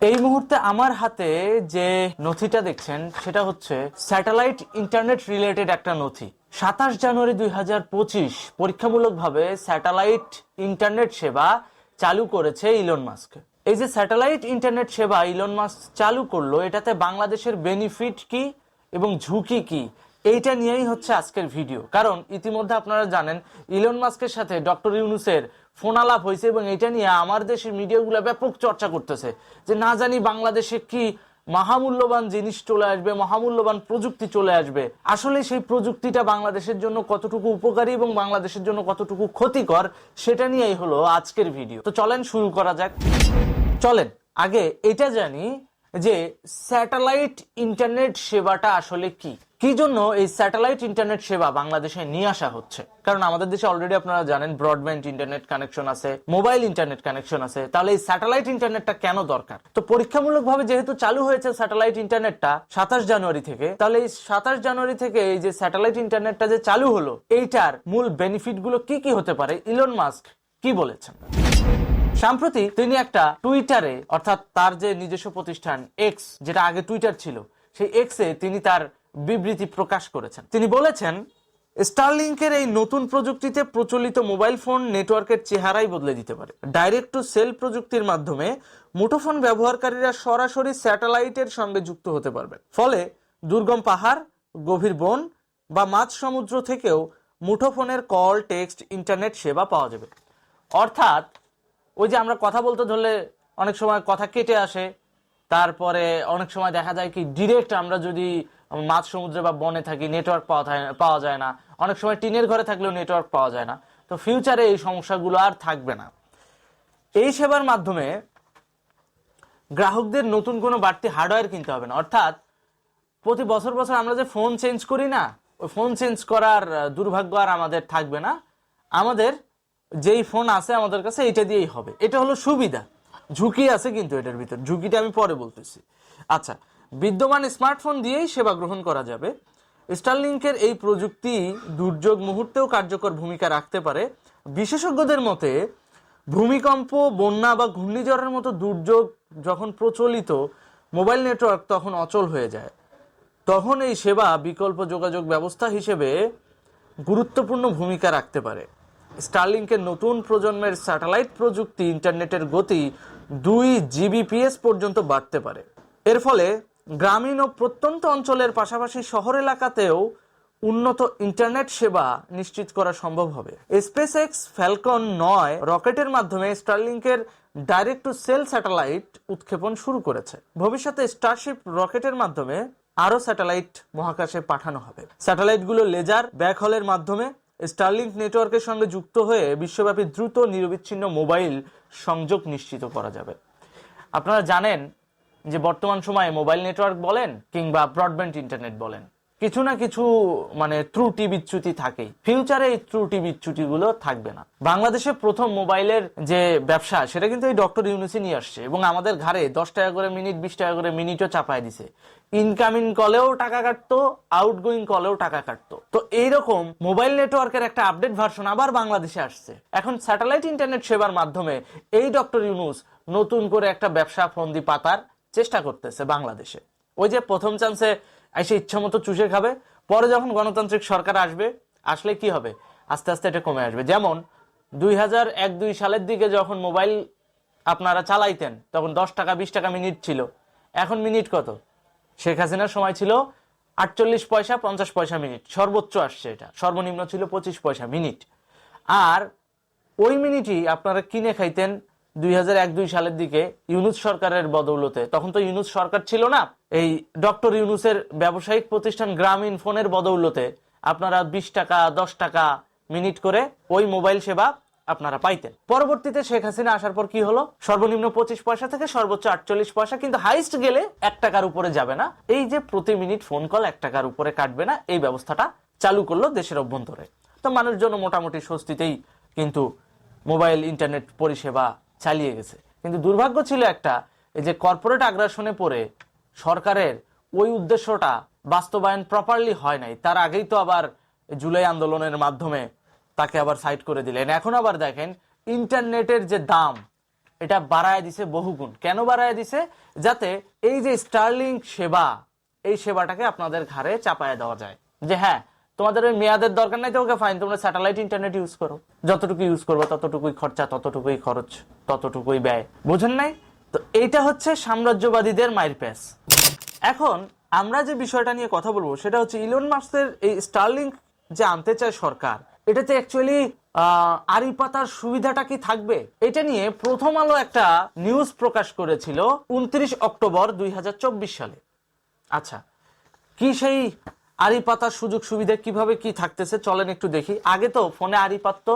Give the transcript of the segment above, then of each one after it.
এই মুহূর্তে আমার হাতে যে নথিটা দেখছেন, সেটা হচ্ছে স্যাটেলাইট ইন্টারনেট রিলেটেড একটা নথি। সাতাশ জানুয়ারি দুই হাজার পঁচিশ, পরীক্ষামূলকভাবে স্যাটেলাইট ইন্টারনেট সেবা চালু করেছে ইলন মাস্ক। এই যে স্যাটেলাইট ইন্টারনেট সেবা ইলন মাস্ক চালু করল, এটাতে বাংলাদেশের বেনিফিট কি এবং ঝুঁকি কি, এইটা নিয়েই হচ্ছে আজকের ভিডিও। কারণ ইতিমধ্যে আপনারা জানেন, ইলন মাস্কের সাথে ডক্টর ইউনুসের ফোন আলাপ হয়েছে এবং এটা নিয়ে আমার দেশের মিডিয়াগুলো ব্যাপক চর্চা করতেছে যে না জানি বাংলাদেশে কি মহামূল্যবান জিনিস চলে আসবে, মহামূল্যবান প্রযুক্তি চলে আসবে। আসলে সেই প্রযুক্তিটা বাংলাদেশের জন্য কতটুকু উপকারী এবং বাংলাদেশের জন্য কতটুকু ক্ষতিকর, সেটা নিয়েই হলো আজকের ভিডিও। তো চলেন শুরু করা যাক। চলেন, আগে এটা জানি যে স্যাটেলাইট ইন্টারনেট সেবাটা আসলে কি? কি জন্য এই স্যাটেলাইট ইন্টারনেট সেবা বাংলাদেশে নিয়ে আসা হচ্ছে? কারণ আমাদের দেশে অলরেডি আপনারা জানেন ব্রডব্যান্ড ইন্টারনেট কানেকশন আছে মোবাইল ইন্টারনেট কানেকশন আছে। তাহলে এই স্যাটেলাইট ইন্টারনেটটা কেন দরকার? তো পরীক্ষামূলকভাবে যেহেতু চালু হয়েছে স্যাটেলাইট ইন্টারনেটটা সাতাশ জানুয়ারি থেকে, তাহলে এই সাতাশ জানুয়ারি থেকে এই যে স্যাটেলাইট ইন্টারনেটটা যে চালু হলো, এইটার মূল বেনিফিটগুলো কি কি হতে পারে? ইলন মাস্ক কি বলেছেন? সম্প্রতি তিনি একটা টুইটারে, অর্থাৎ তার যে নিজস্ব প্রতিষ্ঠান এক্স যেটা আগে টুইটার ছিল, সেই এক্সে তিনি তার বিবৃতি প্রকাশ করেছেন। তিনি বলেছেন, স্টারলিংকের এই নতুন প্রযুক্তিতে প্রচলিত মোবাইল ফোন নেটওয়ার্কের চেহারাই বদলে দিতে পারে। ডাইরেক্ট টু সেল প্রযুক্তির মাধ্যমে মুঠোফোন ব্যবহারকারীরা সরাসরি স্যাটেলাইটের সঙ্গে যুক্ত হতে পারবে ফলে দুর্গম পাহাড়, গভীর বন বা মাছ সমুদ্র থেকেও মুঠোফোনের কল, টেক্সট, ইন্টারনেট সেবা পাওয়া যাবে। অর্থাৎ ওই যে আমরা কথা বলতে ধরলে অনেক সময় কথা কেটে আসে, তারপরে অনেক সময় দেখা যায় কি ডিরেক্ট আমরা যদি মাঝ সমুদ্রে বা বনে থাকি নেটওয়ার্ক পাওয়া পাওয়া যায় না। অনেক সময় টিনের ঘরে থাকলেও নেটওয়ার্ক পাওয়া যায় না। তো ফিউচারে এই সমস্যাগুলো আর থাকবে না। এই সেবার মাধ্যমে গ্রাহকদের নতুন কোনো বাড়তি হার্ডওয়্যার কিনতে হবে না। অর্থাৎ প্রতি বছর বছর আমরা যে ফোন চেঞ্জ করি না, ওই ফোন চেঞ্জ করার দুর্ভাগ্য আর আমাদের থাকবে না। আমাদের যেই ফোন আছে আমাদের কাছে, এটা দিয়েই হবে। এটা হলো সুবিধা। ঝুঁকি আছে কিন্তু এটার ভিতর। ঝুঁকিটা আমি পরে বলতেছি। আচ্ছা বিদ্যমান স্মার্টফোন দিয়েই সেবা গ্রহণ করা যাবে। স্টারলিংকের এই প্রযুক্তি দুর্যোগ মুহূর্তেও কার্যকর ভূমিকা রাখতে পারে। বিশেষজ্ঞদের মতে, ভূমিকম্প, বন্যা বা ঘূর্ণিঝড়ের মতো দুর্যোগ যখন প্রচলিত, মোবাইল নেটওয়ার্ক তখন অচল হয়ে যায়। তখন এই সেবা বিকল্প যোগাযোগ ব্যবস্থা হিসেবে গুরুত্বপূর্ণ ভূমিকা রাখতে পারে। স্টারলিংকের নতুন প্রজন্মের স্যাটেলাইট প্রযুক্তি ইন্টারনেটের গতি দুই জিবিপিএস পর্যন্ত বাড়তে পারে। এর ফলে গ্রামীণ ও প্রত্যন্ত অঞ্চলের পাশাপাশি শহর এলাকাতেও উন্নত ইন্টারনেট সেবা নিশ্চিত করা সম্ভব হবে। স্পেস এক্স ফ্যালকন নয় রকেটের মাধ্যমে স্টারলিংকের ডাইরেক্ট টু সেল স্যাটেলাইট উৎক্ষেপণ শুরু করেছে। ভবিষ্যতে স্টারশিপ রকেটের মাধ্যমে আরও স্যাটেলাইট মহাকাশে পাঠানো হবে। স্যাটেলাইটগুলো লেজার, ব্যাকহলের মাধ্যমে স্টারলিংক নেটওয়ার্কের সঙ্গে যুক্ত হয়ে বিশ্বব্যাপী দ্রুত নিরবিচ্ছিন্ন মোবাইল সংযোগ নিশ্চিত করা যাবে। আপনারা জানেন যে বর্তমান সময়ে মোবাইল নেটওয়ার্ক বলেন কিংবা ব্রডব্যান্ড ইন্টারনেট বলেন, কিছু না কিছু মানে ত্রুটি বিচ্যুতি থাকেই। ফিউচারে এই ত্রুটি বিচ্যুতিগুলো থাকবে না। বাংলাদেশে প্রথম মোবাইলের যে ব্যবসা, সেটা কিন্তু এই ডক্টর ইউনুসি নিয়ে আসছে এবং আমাদের ঘরে দশ টাকা করে মিনিট, বিশ টাকা করে মিনিটও চাপায় দিছে। ইনকামিং কলেও টাকা কাটতো আউটগোয়িং কলেও টাকা কাটতো। তো এইরকম মোবাইল নেটওয়ার্কের একটা আপডেট ভার্সন আবার বাংলাদেশে আসছে। এখন স্যাটেলাইট ইন্টারনেট সেবার মাধ্যমে এই ডক্টর ইউনুস নতুন করে একটা ব্যবসা ফন্দি পাতার চেষ্টা করতেছে বাংলাদেশে। ওই যে প্রথম চান্সে এসে ইচ্ছা মতো চুষে খাবে, পরে যখন গণতান্ত্রিক সরকার আসবে, আসলে কি হবে? আস্তে আস্তে এটা কমে আসবে। যেমন দুই হাজার এক দুই সালের দিকে যখন মোবাইল আপনারা চালাইতেন, তখন দশ টাকা, বিশ টাকা মিনিট ছিল। এখন মিনিট কত? শেখ হাসিনার সময় ছিল আটচল্লিশ পয়সা, পঞ্চাশ পয়সা মিনিট। সর্বোচ্চ আসছে এটা। সর্বনিম্ন ছিল পঁচিশ পয়সা মিনিট। আর ওই মিনিটই আপনারা কিনে খাইতেন দুই হাজার এক, দুই সালের দিকে ইউনুস সরকারের বদৌলতে। তখন তো ইউনুস সরকার ছিল না। এই ডক্টর ইউনুসের ব্যবসায়িক প্রতিষ্ঠান গ্রামীণ ফোনের বদৌলতে আপনারা বিশ টাকা, দশ টাকা মিনিট করে ওই মোবাইল সেবা আপনারা পাইতেন। পরবর্তীতে শেখ হাসিনা আসার পর কি হলো? সর্বনিম্ন পঁচিশ পয়সা থেকে সর্বোচ্চ আটচল্লিশ পয়সা, কিন্তু হাইস্ট গেলে এক টাকার উপরে যাবে না। এই যে প্রতি মিনিট ফোন কল এক টাকার উপরে কাটবে না, এই ব্যবস্থাটা চালু করল দেশের অভ্যন্তরে। তো মানুষজন মোটামুটি স্বস্তিতেই কিন্তু মোবাইল, ইন্টারনেট পরিষেবা চালিয়ে গেছে। কিন্তু দুর্ভাগ্য ছিল একটা, এই যে কর্পোরেট আগ্রাসনে পড়ে সরকারের ওই উদ্দেশ্যটা বাস্তবায়ন প্রপারলি হয় নাই। তার আগেই তো আবার জুলাই আন্দোলনের মাধ্যমে তাকে আবার সাইড করে দিলেন। এখন আবার দেখেন ইন্টারনেটের যে দাম, এটা বাড়ায় দিছে বহুগুণ। কেন বাড়ায় দিছে? যাতে এই যে স্টার্লিং সেবা, এই সেবাটাকে আপনাদের ঘাড়ে চাপায় দেওয়া যায়। যে হ্যাঁ তোমাদের ওই মেয়াদের দরকার নাই তো ওকে ফাইন তোমরা স্যাটেলাইট ইন্টারনেট ইউজ করো। যতটুকু ইউজ করব, ততটুকুই খরচা, ততটুকুই খরচ, ততটুকুই ব্যয়। বুঝেন নাই? তো এইটা হচ্ছে সাম্রাজ্যবাদীদের মায়ের প্যাস এখন আমরা যে বিষয়টা নিয়ে কথা বলব, সেটা হচ্ছে ইলন মাস্কের এই স্টার্লিং যে আনতে চায় সরকার এটাতে অ্যাকচুয়ালি আরি পাতার সুবিধাটা কি থাকবে? এটা নিয়ে প্রথম আলো একটা নিউজ প্রকাশ করেছিল উনত্রিশ অক্টোবর দুই হাজার চব্বিশ সালে। আচ্ছা কি সেই আরি পাতার সুযোগ সুবিধা কীভাবে কি থাকতেছে? চলেন একটু দেখি। আগে তো ফোনে আরি পাত্র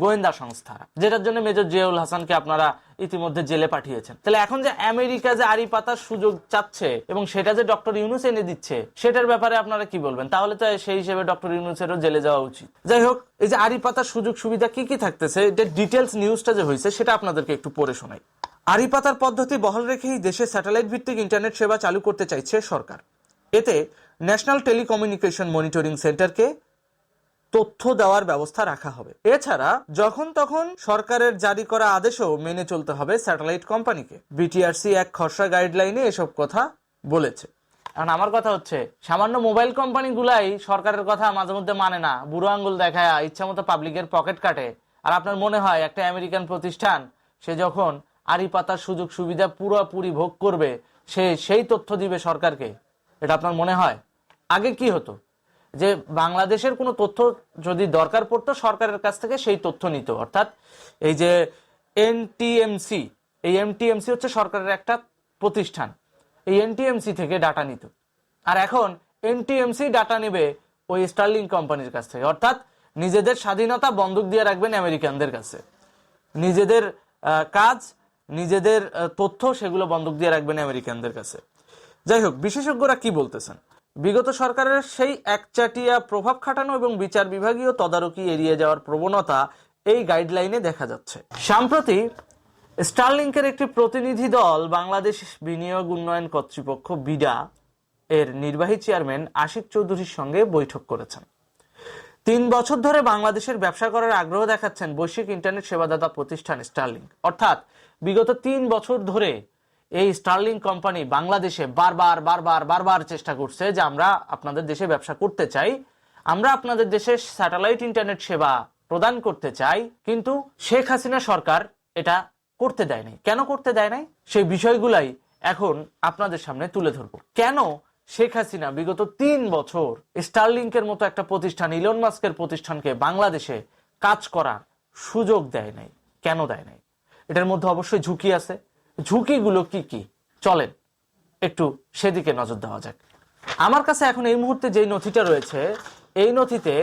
গোয়েন্দা সংস্থা, যেটার জন্য মেজর জিয়াউল হাসানকে আপনারা ইতিমধ্যে জেলে পাঠিয়েছেন। তাহলে এখন যে আমেরিকা যে আড়ি পাতার সুযোগ চাচ্ছে এবং সেটা যে ডক্টর ইউনুস এনে দিচ্ছে, সেটার ব্যাপারে আপনারা কি বলবেন? তাহলে তো সেই হিসেবে ডক্টর ইউনুসেরও জেলে যাওয়া উচিত। যাই হোক, এই যে আড়ি পাতার সুযোগ সুবিধা কি কি থাকতেছে এটা ডিটেলস নিউজটা যে হয়েছে সেটা আপনাদেরকে একটু পড়ে শোনাই। আড়ি পাতার পদ্ধতি বহাল রেখেই দেশে স্যাটেলাইট ভিত্তিক ইন্টারনেট সেবা চালু করতে চাইছে সরকার। এতে ন্যাশনাল টেলিকমিউনিকেশন মনিটরিং সেন্টারকে তথ্য দেওয়ার ব্যবস্থা রাখা হবে। এছাড়া যখন তখন সরকারের জারি করা আদেশও মেনে চলতে হবে স্যাটেলাইট কোম্পানিকে। বিটিআরসি এক খসড়া গাইডলাইনে এসব কথা বলেছে। কারণ আমার কথা হচ্ছে, সামান্য মোবাইল কোম্পানি গুলাই সরকারের কথা মাঝে মধ্যে মানে না। বুড়ো আঙ্গুল দেখায় ইচ্ছা মতো পাবলিকের পকেট কাটে। আর আপনার মনে হয় একটা আমেরিকান প্রতিষ্ঠান, সে যখন আড়ি পাতার সুযোগ সুবিধা পুরোপুরি ভোগ করবে, সে সেই তথ্য দিবে সরকারকে? এটা আপনার মনে হয়? আগে কি হতো? যে বাংলাদেশের কোনো তথ্য যদি দরকার পড়তো, সরকারের কাছ থেকে সেই তথ্য নিত। অর্থাৎ এই যে এনটিএমসি এই এনটিএমসি হচ্ছে সরকারের একটা প্রতিষ্ঠান। এই এনটিএমসি থেকে ডাটা নিত। আর এখন এনটিএমসি ডাটা নেবে ওই স্টার্লিং কোম্পানির কাছ থেকে। অর্থাৎ নিজেদের স্বাধীনতা বন্দুক দিয়ে রাখবেন আমেরিকানদের কাছে। নিজেদের কাজ, নিজেদের তথ্য সেগুলো বন্দুক দিয়ে রাখবেন আমেরিকানদের কাছে। যাই হোক, বিশেষজ্ঞরা কি বলতেছেন? বিগত সরকারের সেই একচাটিয়া প্রভাব খাটানো এবং বিচার বিভাগীয় তদারকি এড়িয়ে যাওয়ার প্রবণতা এই গাইডলাইনে দেখা যাচ্ছে। সম্প্রতি স্টারলিংকের একটি প্রতিনিধি দল বাংলাদেশ বিনিয়োগ উন্নয়ন কর্তৃপক্ষ বিডা এর নির্বাহী চেয়ারম্যান আশিক চৌধুরীর সঙ্গে বৈঠক করেছেন। তিন বছর ধরে বাংলাদেশের ব্যবসা করার আগ্রহ দেখাচ্ছেন বৈশ্বিক ইন্টারনেট সেবাদাতা প্রতিষ্ঠান স্টারলিং অর্থাৎ বিগত তিন বছর ধরে এই স্টার্লিং কোম্পানি বাংলাদেশে বারবার বারবার বারবার চেষ্টা করছে যে আমরা আপনাদের দেশে ব্যবসা করতে চাই। আমরা আপনাদের দেশে স্যাটেলাইট ইন্টারনেট সেবা প্রদান করতে চাই, কিন্তু শেখ হাসিনা সরকার এটা করতে দেয় নাই। কেন করতে দেয় নাই? সেই বিষয়গুলাই এখন আপনাদের সামনে তুলে ধরবো। কেন শেখ হাসিনা বিগত তিন বছর স্টারলিংকের মতো একটা প্রতিষ্ঠান ইলন মাস্কের প্রতিষ্ঠানকে বাংলাদেশে কাজ করার সুযোগ দেয় নাই? কেন দেয় নাই? এটার মধ্যে অবশ্যই ঝুঁকি আছে। ঝুঁকিগুলো কি কি? চলেন, একটু সেদিকে নজর দেওয়া যাক। আমার কাছে এখন এই মুহূর্তে যেই নথিটা রয়েছে, এই নথিতে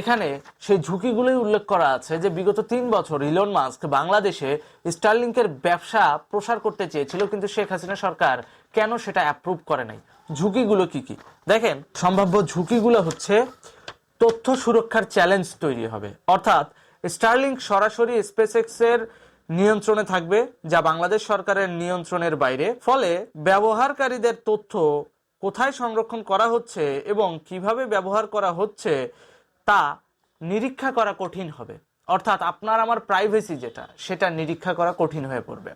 এখানে সেই ঝুঁকিগুলোই উল্লেখ করা আছে যে বিগত তিন বছর ইলন মাস্ক বাংলাদেশে স্টারলিংকের ব্যবসা প্রসার করতে চেয়েছিল, কিন্তু শেখ হাসিনা সরকার কেন সেটা অ্যাপ্রুভ করে নাই? ঝুঁকিগুলো কি কি? দেখেন, সম্ভাব্য ঝুঁকিগুলো হচ্ছে তথ্য সুরক্ষার চ্যালেঞ্জ তৈরি হবে। অর্থাৎ স্টারলিংক সরাসরি স্পেসএক্স এর নিয়ন্ত্রণে থাকবে, যা বাংলাদেশ সরকারের নিয়ন্ত্রণের বাইরে। ফলে ব্যবহারকারীদের তথ্য কোথায় সংরক্ষণ করা হচ্ছে এবং কীভাবে ব্যবহার করা হচ্ছে তা নিরীক্ষা করা কঠিন হবে। অর্থাৎ আপনার আমার প্রাইভেসি যেটা, সেটা নিরীক্ষা করা কঠিন হয়ে পড়বে।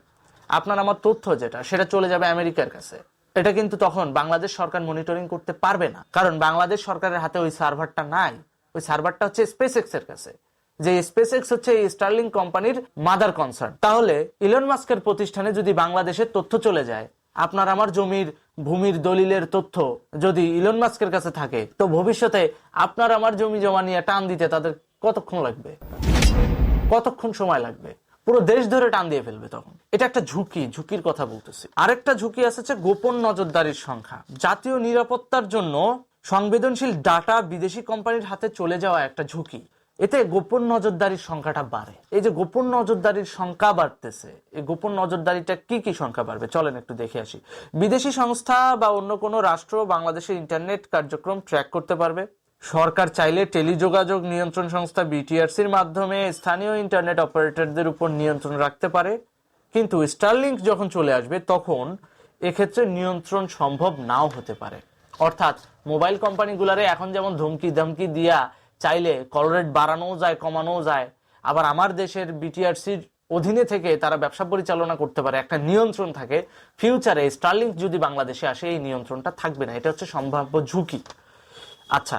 আপনার আমার তথ্য যেটা, সেটা চলে যাবে আমেরিকার কাছে। এটা কিন্তু তখন বাংলাদেশ সরকার মনিটরিং করতে পারবে না। কারণ বাংলাদেশ সরকারের হাতে ওই সার্ভারটা নাই। ওই সার্ভারটা হচ্ছে স্পেস এর কাছে। যে স্পেস এক্স হচ্ছে এই স্টার্লিং কোম্পানির মাদার কনসার্ন তাহলে ইলন মাস্কের প্রতিষ্ঠানে যদি বাংলাদেশের তথ্য চলে যায়, আপনার আমার জমির, ভূমির, দলিলের তথ্য যদি ইলন মাস্কের কাছে থাকে, তো ভবিষ্যতে আপনার আমার জমি জমা নিয়ে টান দিতে তাদের কতক্ষণ লাগবে? কতক্ষণ সময় লাগবে? পুরো দেশ ধরে টান দিয়ে ফেলবে তখন। এটা একটা ঝুঁকি, ঝুঁকির কথা বলতেছি। আরেকটা ঝুঁকি আছে গোপন নজরদারির সংখ্যা। জাতীয় নিরাপত্তার জন্য সংবেদনশীল ডাটা বিদেশি কোম্পানির হাতে চলে যাওয়া একটা ঝুঁকি। এতে গোপন নজরদারির সংখ্যাটা বাড়ে। এই যে গোপন নজরদারির সংখ্যা বাড়তেছে, এই গোপন নজরদারিটা কি কি সংখ্যা বাড়বে? চলেন একটু দেখে আসি। বিদেশি সংস্থা বা অন্য কোনো রাষ্ট্র বাংলাদেশের ইন্টারনেট কার্যক্রম ট্র্যাক করতে পারবে? সরকার চাইলে টেলিযোগাযোগ নিয়ন্ত্রণ সংস্থা বিটিআরসির মাধ্যমে স্থানীয় ইন্টারনেট অপারেটরদের উপর নিয়ন্ত্রণ রাখতে পারে। কিন্তু স্টারলিংক যখন চলে আসবে, তখন এক্ষেত্রে নিয়ন্ত্রণ সম্ভব নাও হতে পারে। অর্থাৎ মোবাইল কোম্পানিগুলারে এখন যেমন ধমকি ধমকি দিয়া চাইলে কল রেট বাড়ানোও যায়, কমানোও যায়। আবার আমার দেশের বিটিআরসির অধীনে থেকে তারা ব্যবসা পরিচালনা করতে পারে। একটা নিয়ন্ত্রণ থাকে। ফিউচারে স্টারলিংক যদি বাংলাদেশে আসে, এই নিয়ন্ত্রণটা থাকবে না। এটা হচ্ছে সম্ভাব্য ঝুঁকি। আচ্ছা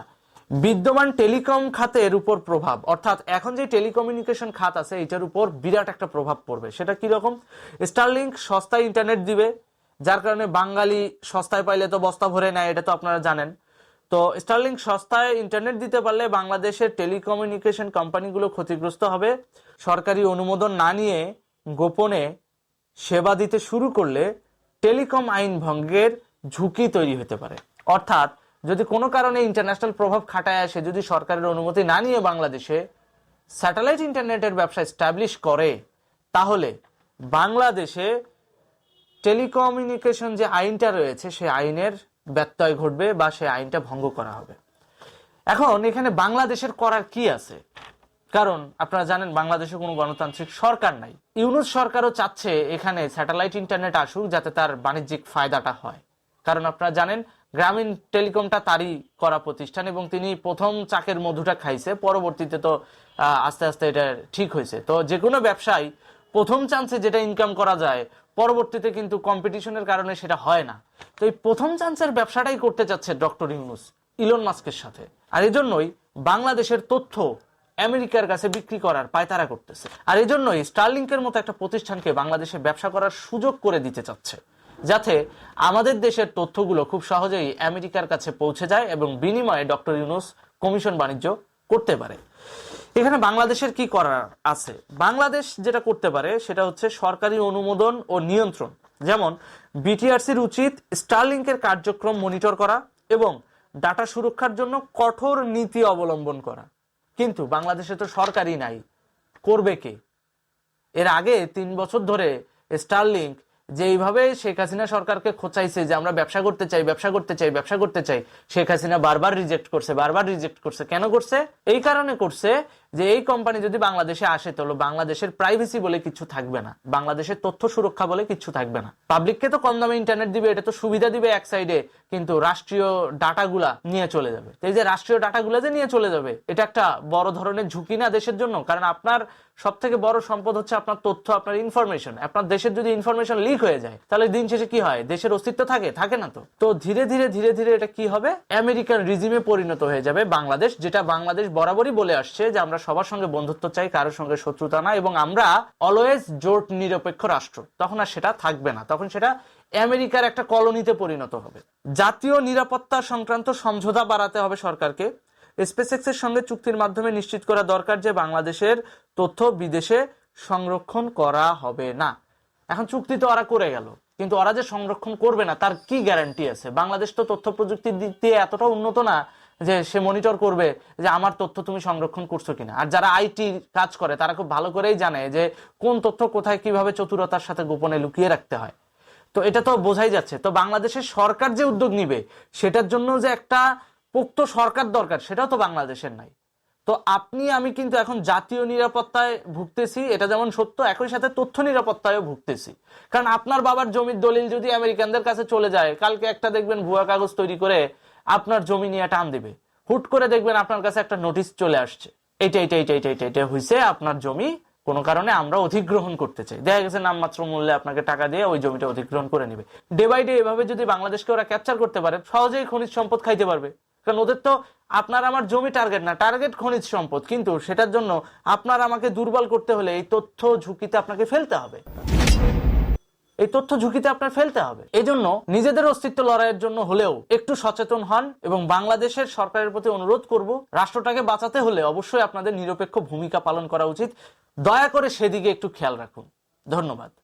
বিদ্যমান টেলিকম খাতের উপর প্রভাব। অর্থাৎ এখন যে টেলিকমিউনিকেশন খাত আছে, এটার উপর বিরাট একটা প্রভাব পড়বে। সেটা কি রকম? স্টারলিংক সস্তায় ইন্টারনেট দিবে, যার কারণে বাঙালি সস্তায় পাইলে তো বস্তা ভরে নেয়, এটা তো আপনারা জানেন। তো স্টারলিং সস্তায় ইন্টারনেট দিতে পারলে বাংলাদেশের টেলিকমিউনিকেশন কোম্পানিগুলো ক্ষতিগ্রস্ত হবে। সরকারি অনুমোদন না নিয়ে গোপনে সেবা দিতে শুরু করলে টেলিকম আইন ভঙ্গের ঝুঁকি তৈরি হতে পারে। অর্থাৎ যদি কোনো কারণে ইন্টারন্যাশনাল প্রভাব খাটায় আসে, যদি সরকারের অনুমতি না নিয়ে বাংলাদেশে স্যাটেলাইট ইন্টারনেটের ব্যবসা স্ট্যাবলিশ করে, তাহলে বাংলাদেশে টেলিকমিউনিকেশন যে আইনটা রয়েছে সেই আইনের ব্যত্যয় ঘটবে বা সেই আইনটা ভঙ্গ করা হবে। এখন এখানে বাংলাদেশের করার কি আছে? কারণ আপনারা জানেন বাংলাদেশে কোনো গণতান্ত্রিক সরকার নাই। ইউনুস সরকারও চাচ্ছে এখানে স্যাটেলাইট ইন্টারনেট আসুক যাতে তার বাণিজ্যিক ফায়দাটা হয়। কারণ আপনারা জানেন গ্রামীণ টেলিকমটা তারই করা প্রতিষ্ঠান এবং তিনি প্রথম চাকের মধুটা খাইছে, পরবর্তীতে তো আস্তে আস্তে এটা ঠিক হয়েছে। তো যে কোনো ব্যবসায় প্রথম চান্সে যেটা ইনকাম করা যায় পরবর্তীতে কিন্তু কম্পিটিশনের কারণে সেটা হয় না। তো এই প্রথম চান্সের ব্যবসাটাই করতে চাচ্ছে ডক্টর ইউনুস ইলন মাস্কের সাথে। আর এই জন্যই বাংলাদেশের তথ্য আমেরিকার কাছে বিক্রি করার পায়তারা করতেছে। আর এজন্যই স্টারলিংকের মতো একটা প্রতিষ্ঠানকে বাংলাদেশে ব্যবসা করার সুযোগ করে দিতে চাচ্ছে, যাতে আমাদের দেশের তথ্যগুলো খুব সহজেই আমেরিকার কাছে পৌঁছে যায় এবং বিনিময়ে ডক্টর ইউনুস কমিশন বাণিজ্য করতে পারে। এখানে বাংলাদেশের কি করার আছে? বাংলাদেশ যেটা করতে পারে সেটা হচ্ছে সরকারি অনুমোদন ও নিয়ন্ত্রণ। যেমন বিটিআরসির উচিত স্টারলিংকের কার্যক্রম মনিটর করা এবং ডাটা সুরক্ষার জন্য কঠোর নীতি অবলম্বন করা। কিন্তু বাংলাদেশে তো সরকারই নাই। করবে কে? এর আগে তিন বছর ধরে স্টারলিংক যেইভাবে শেখ হাসিনা সরকারকে খোঁচাইছে যে আমরা ব্যবসা করতে চাই, ব্যবসা করতে চাই, ব্যবসা করতে চাই, শেখ হাসিনা বারবার রিজেক্ট করছে, বারবার রিজেক্ট করছে। কেন করছে? এই কারণে করছে যে এই কোম্পানি যদি বাংলাদেশে আসে, তাহলে বাংলাদেশের প্রাইভেসি বলে কিছু থাকবে না। বাংলাদেশের তথ্য সুরক্ষা বলে কিছু থাকবে না। পাবলিককে তো কম দামে ইন্টারনেট দিবে, এটা তো সুবিধা দিবে এক সাইডে কিন্তু রাষ্ট্রীয় ডাটাগুলা নিয়ে চলে যাবে। এই যে রাষ্ট্রীয় ডাটাগুলা যে নিয়ে চলে যাবে, এটা একটা বড় ধরনের ঝুঁকি না দেশের জন্য? কারণ আপনার সব থেকে বড় সম্পদ হচ্ছে আপনার তথ্য, আপনার ইনফরমেশন আপনার দেশের যদি ইনফরমেশন লিক হয়ে যায়, তাহলে দিন শেষে কি হয়? দেশের অস্তিত্ব থাকে? থাকে না তো। তো ধীরে ধীরে ধীরে ধীরে এটা কি হবে? আমেরিকান রিজিমে পরিণত হয়ে যাবে বাংলাদেশ, যেটা বাংলাদেশ বরাবরই বলে আসছে যে আমরা সবার সঙ্গে বন্ধুত্ব চাই, কারোর সঙ্গে শত্রুতা না এবং আমরা অলওয়েজ জোট নিরপেক্ষ রাষ্ট্র। তখন আর সেটা থাকবে না। তখন সেটা আমেরিকার একটা কলোনিতে পরিণত হবে। জাতীয় নিরাপত্তা সংক্রান্ত সমঝোতা বাড়াতে হবে সরকারকে। স্পেসএক্সের সঙ্গে চুক্তির মাধ্যমে নিশ্চিত করা দরকার যে বাংলাদেশের তথ্য বিদেশে সংরক্ষণ করা হবে না। এখন চুক্তি তো ওরা করে গেল, কিন্তু ওরা যে সংরক্ষণ করবে না, তার কি গ্যারান্টি আছে? বাংলাদেশ তো তথ্য প্রযুক্তির দিক দিয়ে এতটা উন্নত না যে সে মনিটর করবে যে আমার তথ্য তুমি সংরক্ষণ করছ কিনা। আর যারা আইটি কাজ করে, তারা খুব ভালো করেই জানে যে কোন তথ্য কোথায় কীভাবে চতুরতার সাথে গোপনে লুকিয়ে রাখতে হয়। তো এটা তো বোঝাই যাচ্ছে। তো বাংলাদেশের সরকার যে উদ্যোগ নিবে, সেটার জন্য যে একটা পোক্ত সরকার দরকার, সেটাও তো বাংলাদেশের নাই। তো আপনি, আমি কিন্তু এখন জাতীয় নিরাপত্তায় ভুগতেছি, এটা যেমন সত্য, একই সাথে তথ্য নিরাপত্তায়ও ভুগতেছি। কারণ আপনার বাবার জমির দলিল যদি আমেরিকানদের কাছে চলে যায়, কালকে একটা দেখবেন ভুয়া কাগজ তৈরি করে আপনার জমি নিয়ে টান দিবে। হুট করে দেখবেন আপনার কাছে একটা নোটিশ চলে আসছে। এটা এটা এটা এটা এইটা এটা হয়েছে আপনার জমি, কোনো কারণে আমরা অধিগ্রহণ করতে চাই। দেখা গেছে নামমাত্র মূল্যে আপনাকে টাকা দিয়ে ওই জমিটা অধিগ্রহণ করে নেবে। ডে বাই ডে এভাবে যদি বাংলাদেশকে ওরা ক্যাপচার করতে পারে, সহজেই খনিজ সম্পদ খাইতে পারবে। কারণ ওদের তো আপনার আমার জমি টার্গেট না টার্গেট খনিজ সম্পদ। কিন্তু সেটার জন্য আপনার আমাকে দুর্বল করতে হলে এই তথ্য ঝুঁকিতে আপনাকে ফেলতে হবে। এই তথ্য ঝুঁকিতে আপনার ফেলতে হবে। এই জন্য নিজেদের অস্তিত্ব লড়াইয়ের জন্য হলেও একটু সচেতন হন এবং বাংলাদেশের সরকারের প্রতি অনুরোধ করব, রাষ্ট্রটাকে বাঁচাতে হলে অবশ্যই আপনাদের নিরপেক্ষ ভূমিকা পালন করা উচিত। দয়া করে সেদিকে একটু খেয়াল রাখুন। ধন্যবাদ।